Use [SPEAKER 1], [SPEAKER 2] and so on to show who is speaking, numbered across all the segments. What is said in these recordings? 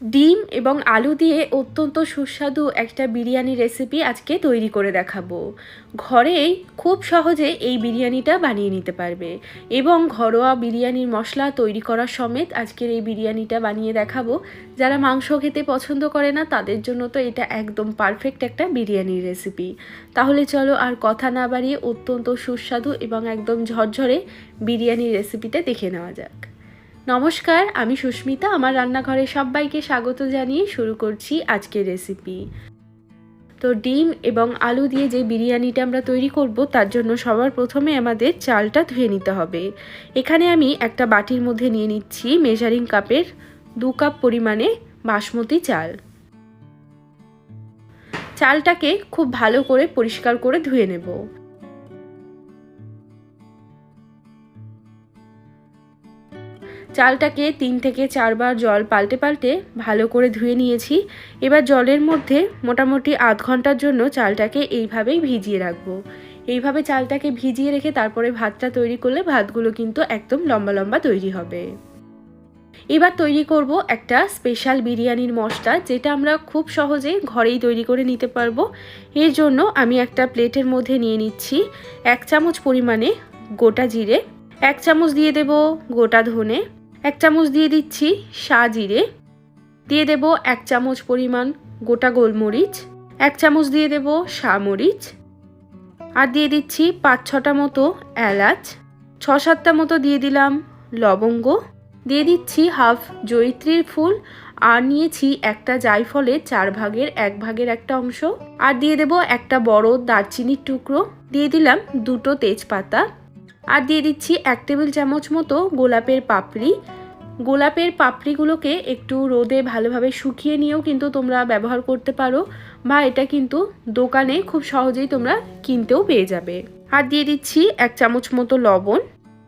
[SPEAKER 1] ডিম এবং আলু দিয়ে অত্যন্ত সুস্বাদু একটা বিরিয়ানি রেসিপি আজকে তৈরি করে দেখাবো। ঘরেই খুব সহজে এই বিরিয়ানিটা বানিয়ে নিতে পারবে এবং ঘরোয়া বিরিয়ানির মশলা তৈরি করা সমেত আজকের এই বিরিয়ানিটা বানিয়ে দেখাবো। যারা মাংস খেতে পছন্দ করে না, তাদের জন্য তো এটা একদম পারফেক্ট একটা বিরিয়ানির রেসিপি তাহলে চলো আর কথা না বাড়িয়ে অত্যন্ত সুস্বাদু এবং একদম ঝরঝরে বিরিয়ানির রেসিপিটা দেখে নেওয়া যাক। নমস্কার, আমি সুস্মিতা। আমার রান্নাঘরে সবাইকে স্বাগত জানিয়ে শুরু করছি আজকের রেসিপি তো ডিম এবং আলু দিয়ে যে বিরিয়ানিটা আমরা তৈরি করব, তার জন্য সবার প্রথমে আমাদের চালটা ধুয়ে নিতে হবে। এখানে আমি একটা বাটির মধ্যে নিয়ে নিচ্ছি মেজারিং কাপের দু কাপ পরিমাণে বাসমতি চাল। চালটাকে খুব ভালো করে পরিষ্কার করে ধুয়ে নেব। চালটাকে তিন থেকে চারবার জল পাল্টে পাল্টে ভালো করে ধুয়ে নিয়েছি। এবার জলের মধ্যে মোটামুটি আধ ঘণ্টার জন্য চালটাকে এইভাবেই ভিজিয়ে রাখব। এইভাবে চালটাকে ভিজিয়ে রেখে তারপরে ভাতটা তৈরি করলে ভাতগুলো কিন্তু একদম লম্বা লম্বা তৈরি হবে। এবার তৈরি করব একটা স্পেশাল বিরিয়ানির মশলা, যেটা আমরা খুব সহজে ঘরেই তৈরি করে নিতে পারব। এর জন্য আমি একটা প্লেটের মধ্যে নিয়ে নিচ্ছি এক চামচ পরিমাণে গোটা জিরে, এক চামচ দিয়ে দেব গোটা ধনে এক চামচ দিয়ে দিচ্ছি জিরে দিয়ে দেব এক চামচ পরিমাণ গোটা গোলমরিচ, এক চামচ দিয়ে দেব মরিচ আর দিয়ে দিচ্ছি পাঁচ ছটা মতো এলাচ, ছ সাতটা মতো দিয়ে দিলাম লবঙ্গ। দিয়ে দিচ্ছি হাফ জৈত্রীর ফুল, আর নিয়েছি একটা জায়ফলের চার ভাগের এক ভাগের একটা অংশ। আর দিয়ে দেব একটা বড় দারচিনির টুকরো। দিয়ে দিলাম দুটো তেজপাতা। আর দিয়ে দিচ্ছি এক টেবিল চামচ মতো গোলাপের পাপড়ি। গোলাপের পাপড়িগুলোকে একটু রোদে ভালোভাবে শুকিয়ে নিয়েও কিন্তু তোমরা ব্যবহার করতে পারো বা এটা কিন্তু দোকানে খুব সহজেই তোমরা কিনতেও পেয়ে যাবে। আর দিয়ে দিচ্ছি এক চামচ মতো লবণ।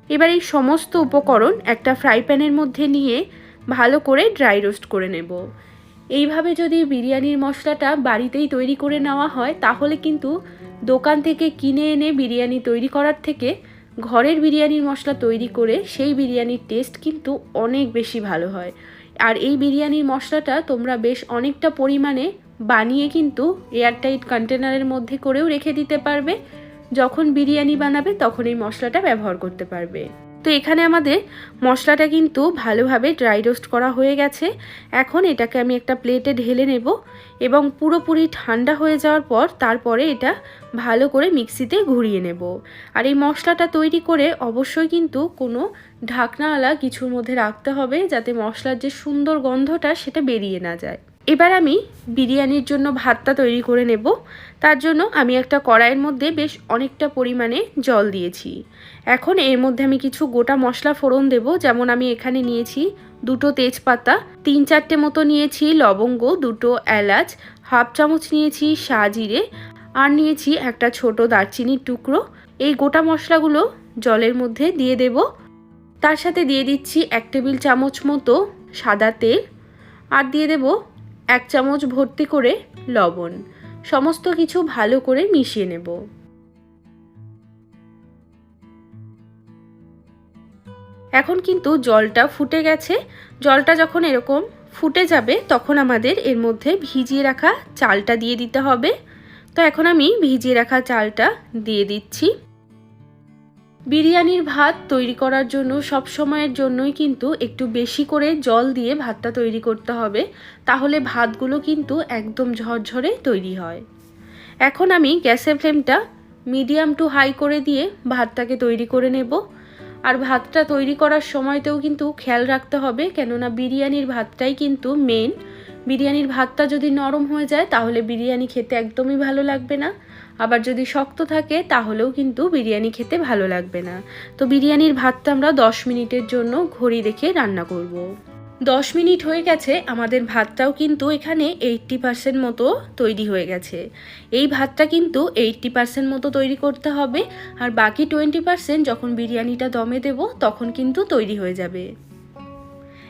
[SPEAKER 1] এবার এই সমস্ত উপকরণ একটা ফ্রাই প্যানের মধ্যে নিয়ে ভালো করে ড্রাই রোস্ট করে নেব। এইভাবে যদি বিরিয়ানির মশলাটা বাড়িতেই তৈরি করে নেওয়া হয়, তাহলে কিন্তু দোকান থেকে কিনে এনে বিরিয়ানি তৈরি করার থেকে ঘরের বিরিয়ানির মশলা তৈরি করে সেই বিরিয়ানির টেস্ট কিন্তু অনেক বেশি ভালো হয়। আর এই বিরিয়ানির মশলাটা তোমরা বেশ অনেকটা পরিমাণে বানিয়ে কিন্তু এয়ারটাইট কন্টেনারের মধ্যে করেও রেখে দিতে পারবে। যখন বিরিয়ানি বানাবে তখন এই মশলাটা ব্যবহার করতে পারবে। তো এখানে আমাদের মশলাটা কিন্তু ভালোভাবে ড্রাই রোস্ট করা হয়ে গেছে। এখন এটাকে আমি একটা প্লেটে ঢেলে নেব এবং পুরোপুরি ঠান্ডা হয়ে যাওয়ার পর তারপরে এটা ভালো করে মিক্সিতে ঘুরিয়ে নেব। আর এই মশলাটা তৈরি করে অবশ্যই কিন্তু কোনো ঢাকনাওয়ালা কিছুর মধ্যে রাখতে হবে যাতে মশলার যে সুন্দর গন্ধটা সেটা বেরিয়ে না যায়। এবার আমি বিরিয়ানির জন্য ভাতটা তৈরি করে নেব। তার জন্য আমি একটা কড়াইয়ের মধ্যে বেশ অনেকটা পরিমাণে জল দিয়েছি। এখন এর মধ্যে আমি কিছু গোটা মশলা ফোড়ন দেব, যেমন আমি এখানে নিয়েছি দুটো তেজপাতা, তিন চারটে মতো নিয়েছি লবঙ্গ, দুটো এলাচ, হাফ চামচ নিয়েছি জিরে আর নিয়েছি একটা ছোট দারচিনির টুকরো। এই গোটা মশলাগুলো জলের মধ্যে দিয়ে দেব। তার সাথে দিয়ে দিচ্ছি এক টেবিল চামচ মতো সাদা তেল, আর দিয়ে দেব এক চামচ ভর্তি করে লবণ। সমস্ত কিছু ভালো করে মিশিয়ে নেব। এখন কিন্তু জলটা ফুটে গেছে। জলটা যখন এরকম ফুটে যাবে, তখন আমাদের এর মধ্যে ভিজিয়ে রাখা চালটা দিয়ে দিতে হবে। তো এখন আমি ভিজিয়ে রাখা চালটা দিয়ে দিচ্ছি। বিরিয়ানির ভাত তৈরি করার জন্য সব সময়ের জন্যই কিন্তু একটু বেশি করে জল দিয়ে ভাতটা তৈরি করতে হবে। তাহলে ভাতগুলো কিন্তু একদম ঝরঝরে তৈরি হয়। এখন আমি গ্যাসের ফ্লেমটা মিডিয়াম টু হাই করে দিয়ে ভাতটাকে তৈরি করে নেব। আর ভাতটা তৈরি করার সময়তেও কিন্তু খেয়াল রাখতে হবে, কেননা বিরিয়ানির ভাতটাই কিন্তু মেন বিরিয়ানির ভাতটা যদি নরম হয়ে যায়, তাহলে বিরিয়ানি খেতে একদমই ভালো লাগবে না। আবার যদি শক্ত থাকে, তাহলেও কিন্তু বিরিয়ানি খেতে ভালো লাগবে না। তো বিরিয়ানির ভাতটা আমরা দশ মিনিটের জন্য ঘড়ি দেখে রান্না করব। দশ মিনিট হয়ে গেছে, আমাদের ভাতটাও কিন্তু এখানে এইটটি পার্সেন্ট মতো তৈরি হয়ে গেছে। এই ভাতটা কিন্তু এইটটি পার্সেন্ট মতো তৈরি করতে হবে, আর বাকি টোয়েন্টি পার্সেন্ট যখন বিরিয়ানিটা দমে দেব, তখন কিন্তু তৈরি হয়ে যাবে।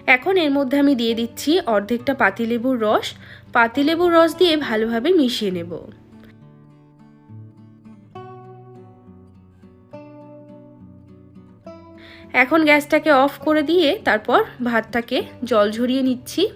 [SPEAKER 1] এখন এর মধ্যে আমি দিয়ে দিচ্ছি অর্ধেকটা পাতিলেবুর রস। পাতিলেবুর রস দিয়ে ভালোভাবে মিশিয়ে নেব। এখন গ্যাসটাকে অফ করে দিয়ে তারপর ভাতটাকে জল ঝরিয়ে নিচ্ছি।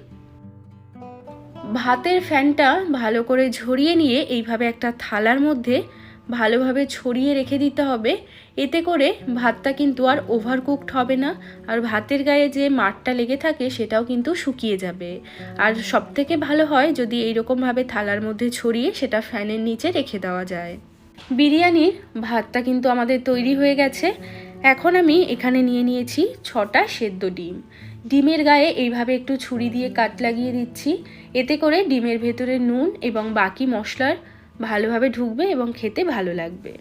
[SPEAKER 1] ভাতের ফ্যানটা ভালো করে ঝরিয়ে নিয়ে এইভাবে একটা থালার মধ্যে ভালোভাবে ছড়িয়ে রেখে দিতে হবে। এতে করে ভাতটা কিন্তু আর ওভারকুকড হবে না, আর ভাতের গায়ে যে মাঠটা লেগে থাকে সেটাও কিন্তু শুকিয়ে যাবে। আর সবথেকে ভালো হয় যদি এইরকমভাবে থালার মধ্যে ছড়িয়ে সেটা ফ্যানের নিচে রেখে দেওয়া যায়। বিরিয়ানির ভাতটা কিন্তু আমাদের তৈরি হয়ে গেছে। এখন আমি এখানে নিয়ে নিয়েছি ছটা সেদ্ধ ডিম। ডিমের গায়ে এইভাবে একটু ছুরি দিয়ে কাট লাগিয়ে দিচ্ছি। এতে করে ডিমের ভেতরে নুন এবং বাকি মশলার ভালোভাবে ঢুকবে এবং খেতে ভালো লাগবে।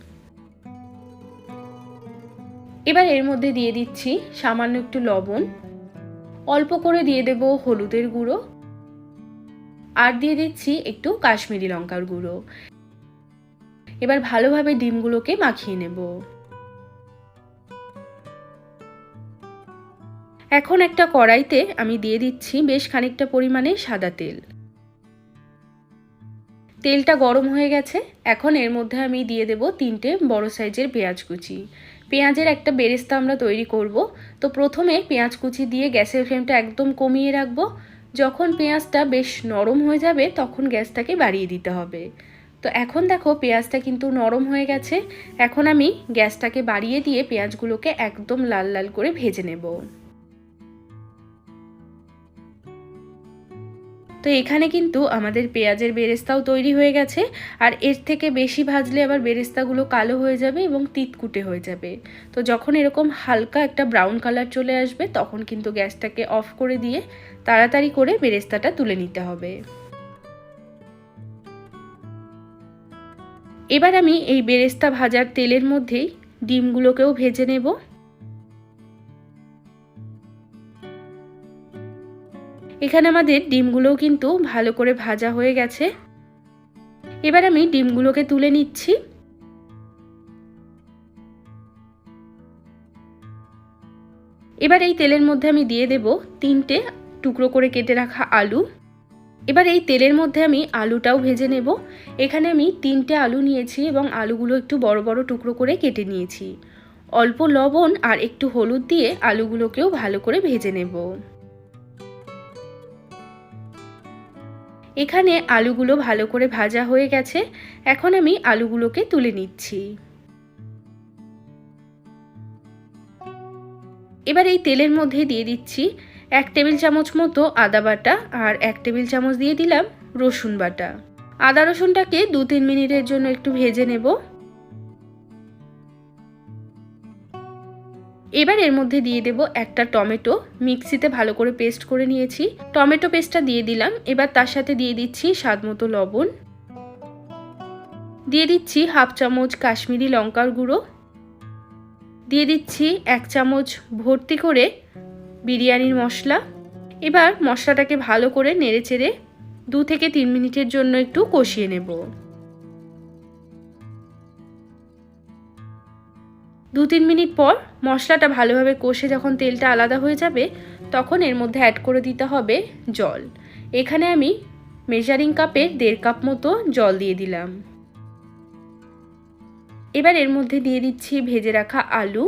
[SPEAKER 1] এবার এর মধ্যে দিয়ে দিচ্ছি সামান্য একটু লবণ। অল্প করে দিয়ে দেব হলুদের গুঁড়ো। আর দিয়ে দিচ্ছি একটু কাশ্মীরি লঙ্কার গুঁড়ো। এবার ভালোভাবে ডিমগুলোকে মাখিয়ে নেব। এখন একটা কড়াইতে আমি দিয়ে দিচ্ছি বেশ খানিকটা পরিমাণে সাদা তেল। তেলটা গরম হয়ে গেছে। এখন এর মধ্যে আমি দিয়ে দেব তিনটে বড় সাইজের পেঁয়াজ কুচি। পেঁয়াজের একটা বেরেস্তা আমরা তৈরি করব। তো প্রথমে পেঁয়াজ কুচি দিয়ে গ্যাসের ফ্লেমটা একদম কমিয়ে রাখব। যখন পেঁয়াজটা বেশ নরম হয়ে যাবে, তখন গ্যাসটাকে বাড়িয়ে দিতে হবে। তো এখন দেখো পেঁয়াজটা কিন্তু নরম হয়ে গেছে। এখন আমি গ্যাসটাকে বাড়িয়ে দিয়ে পেঁয়াজগুলোকে একদম লাল লাল করে ভেজে নেব। তো এখানে কিন্তু আমাদের পেঁয়াজের বেরেস্তাও তৈরি হয়ে গেছে, আর এর থেকে বেশি ভাজলে আবার বেরেস্তাগুলো কালো হয়ে যাবে এবং তিতকুটে হয়ে যাবে। তো যখন এরকম হালকা একটা ব্রাউন কালার চলে আসবে, তখন কিন্তু গ্যাসটাকে অফ করে দিয়ে তাড়াতাড়ি করে বেরেস্তাটা তুলে নিতে হবে। এবার আমি এই বেরেস্তা ভাজার তেলের মধ্যেই ডিমগুলোকেও ভেজে নেব। এখানে আমাদের ডিমগুলোও কিন্তু ভালো করে ভাজা হয়ে গেছে। এবার আমি ডিমগুলোকে তুলে নিচ্ছি। এবার এই তেলের মধ্যে আমি দিয়ে দেব তিনটে টুকরো করে কেটে রাখা আলু। এবার এই তেলের মধ্যে আমি আলুটাও ভেজে নেব। এখানে আমি তিনটে আলু নিয়েছি এবং আলুগুলো একটু বড় বড় টুকরো করে কেটে নিয়েছি। অল্প লবণ আর একটু হলুদ দিয়ে আলুগুলোকেও ভালো করে ভেজে নেব। এখানে আলুগুলো ভালো করে ভাজা হয়ে গেছে। এখন আমি আলুগুলোকে তুলে নিচ্ছি। এবার এই তেলের মধ্যে দিয়ে দিচ্ছি এক টেবিল চামচ মতো আদা বাটা আর এক টেবিল চামচ দিয়ে দিলাম রসুন বাটা। আদা রসুনটাকে দু তিন মিনিটের জন্য একটু ভেজে নেব। এবার এর মধ্যে দিয়ে দেব একটা টমেটো। মিক্সিতে ভালো করে পেস্ট করে নিয়েছি। টমেটো পেস্টটা দিয়ে দিলাম। এবার তার সাথে দিয়ে দিচ্ছি স্বাদ মতো লবণ। দিয়ে দিচ্ছি হাফ চামচ কাশ্মীরি লঙ্কার গুঁড়ো। দিয়ে দিচ্ছি এক চামচ ভর্তি করে বিরিয়ানির মশলা। এবার মশলাটাকে ভালো করে নেড়ে চেড়ে দু থেকে তিন মিনিটের জন্য একটু কষিয়ে নেব। দু তিন মিনিট পর মশলাটা ভালোভাবে কষে যখন তেলটা আলাদা হয়ে যাবে, তখন এর মধ্যে অ্যাড করে দিতে হবে জল। এখানে আমি মেজারিং কাপের দেড় কাপ মতো জল দিয়ে দিলাম। এবার এর মধ্যে দিয়ে দিচ্ছি ভেজে রাখা আলু।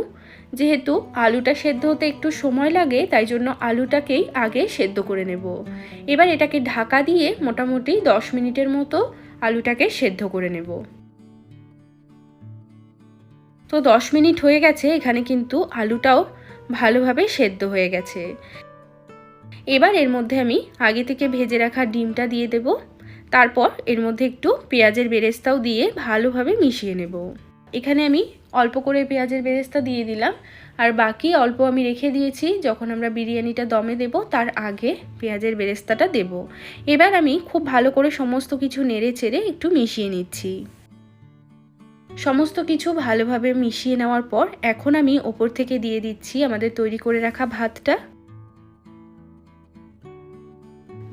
[SPEAKER 1] যেহেতু আলুটা সেদ্ধ হতে একটু সময় লাগে, তাই জন্য আলুটাকেই আগে সেদ্ধ করে নেব। এবার এটাকে ঢাকা দিয়ে মোটামুটি দশ মিনিটের মতো আলুটাকে সেদ্ধ করে নেব। তো দশ মিনিট হয়ে গেছে, এখানে কিন্তু আলুটাও ভালোভাবে সেদ্ধ হয়ে গেছে। এবার এর মধ্যে আমি আগে থেকে ভেজে রাখা ডিমটা দিয়ে দেব, তারপর এর মধ্যে একটু পেঁয়াজের বেরেস্তাও দিয়ে ভালোভাবে মিশিয়ে নেব। এখানে আমি অল্প করে পেঁয়াজের বেরেস্তা দিয়ে দিলাম, আর বাকি অল্প আমি রেখে দিয়েছি, যখন আমরা বিরিয়ানিটা দমে দেব, তার আগে পেঁয়াজের বেরেস্তাটা দেব। এবার আমি খুব ভালো করে সমস্ত কিছু নেড়ে চেড়ে একটু মিশিয়ে নিচ্ছি। সমস্ত কিছু ভালোভাবে মিশিয়ে নেওয়ার পর এখন আমি ওপর থেকে দিয়ে দিচ্ছি আমাদের তৈরি করে রাখা ভাতটা।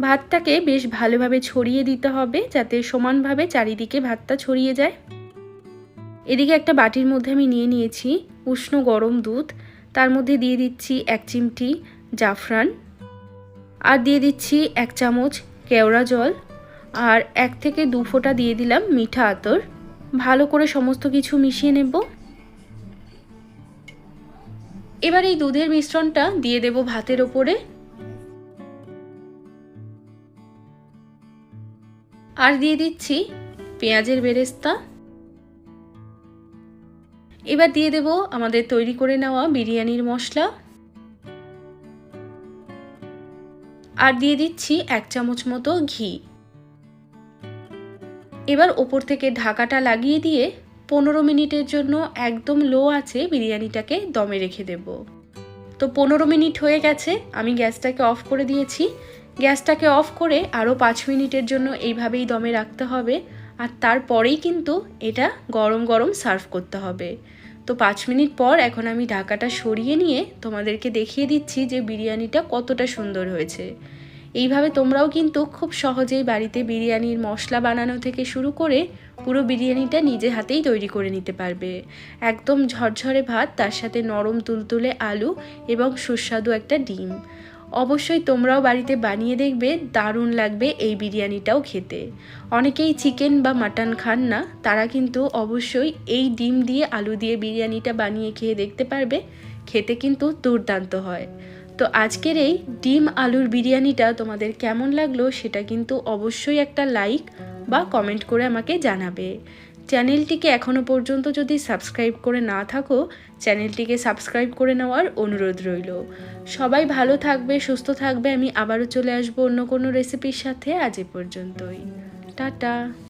[SPEAKER 1] ভাতটাকে বেশ ভালোভাবে ছড়িয়ে দিতে হবে যাতে সমানভাবে চারিদিকে ভাতটা ছড়িয়ে যায়। এদিকে একটা বাটির মধ্যে আমি নিয়ে নিয়েছি উষ্ণ গরম দুধ। তার মধ্যে দিয়ে দিচ্ছি এক চিমটি জাফরান। আর দিয়ে দিচ্ছি এক চামচ কেওড়া জল। আর এক থেকে দু ফোঁটা দিয়ে দিলাম মিঠা আতর। ভালো করে সমস্ত কিছু মিশিয়ে নেব। এবার এই দুধের মিশ্রণটা দিয়ে দেব ভাতের ওপরে। আর দিয়ে দিচ্ছি পেঁয়াজের বেরেস্তা। এবার দিয়ে দেব আমাদের তৈরি করে নেওয়া বিরিয়ানির মশলা। আর দিয়ে দিচ্ছি এক চামচ মতো ঘি। এবার ওপর থেকে ঢাকাটা লাগিয়ে দিয়ে পনেরো মিনিটের জন্য একদম লো আছে বিরিয়ানিটাকে দমে রেখে দেব। তো পনেরো মিনিট হয়ে গেছে, আমি গ্যাসটাকে অফ করে দিয়েছি। গ্যাসটাকে অফ করে আরও পাঁচ মিনিটের জন্য এইভাবেই দমে রাখতে হবে। আর তারপরেই কিন্তু এটা গরম গরম সার্ভ করতে হবে। তো পাঁচ মিনিট পর এখন আমি ঢাকাটা সরিয়ে নিয়ে তোমাদেরকে দেখিয়ে দিচ্ছি যে বিরিয়ানিটা কতটা সুন্দর হয়েছে। এইভাবে তোমরাও কিন্তু খুব সহজেই বাড়িতে বিরিয়ানির মশলা বানানো থেকে শুরু করে পুরো বিরিয়ানিটা নিজে হাতেই তৈরি করে নিতে পারবে। একদম ঝরঝরে ভাত, তার সাথে নরম তুলতুলে আলু এবং সুস্বাদু একটা ডিম। অবশ্যই তোমরাও বাড়িতে বানিয়ে দেখবে, দারুণ লাগবে এই বিরিয়ানিটাও খেতে। অনেকেই চিকেন বা মাটন খান না, তারা কিন্তু অবশ্যই এই ডিম দিয়ে আলু দিয়ে বিরিয়ানিটা বানিয়ে খেয়ে দেখতে পারবে। খেতে কিন্তু দুর্দান্ত হয়। তো আজকের এই ডিম আলুর বিরিয়ানিটা তোমাদের কেমন লাগল সেটা কিন্তু অবশ্যই একটা লাইক বা কমেন্ট করে আমাকে জানাবে। চ্যানেলটিকে এখনও পর্যন্ত যদি সাবস্ক্রাইব করে না থাকো, চ্যানেলটিকে সাবস্ক্রাইব করে নেওয়ার অনুরোধ রইল। সবাই ভালো থাকবে, সুস্থ থাকবে, আমি আবারও চলে আসব অন্য কোনো রেসিপির সাথে আজ এ পর্যন্তই। টাটা।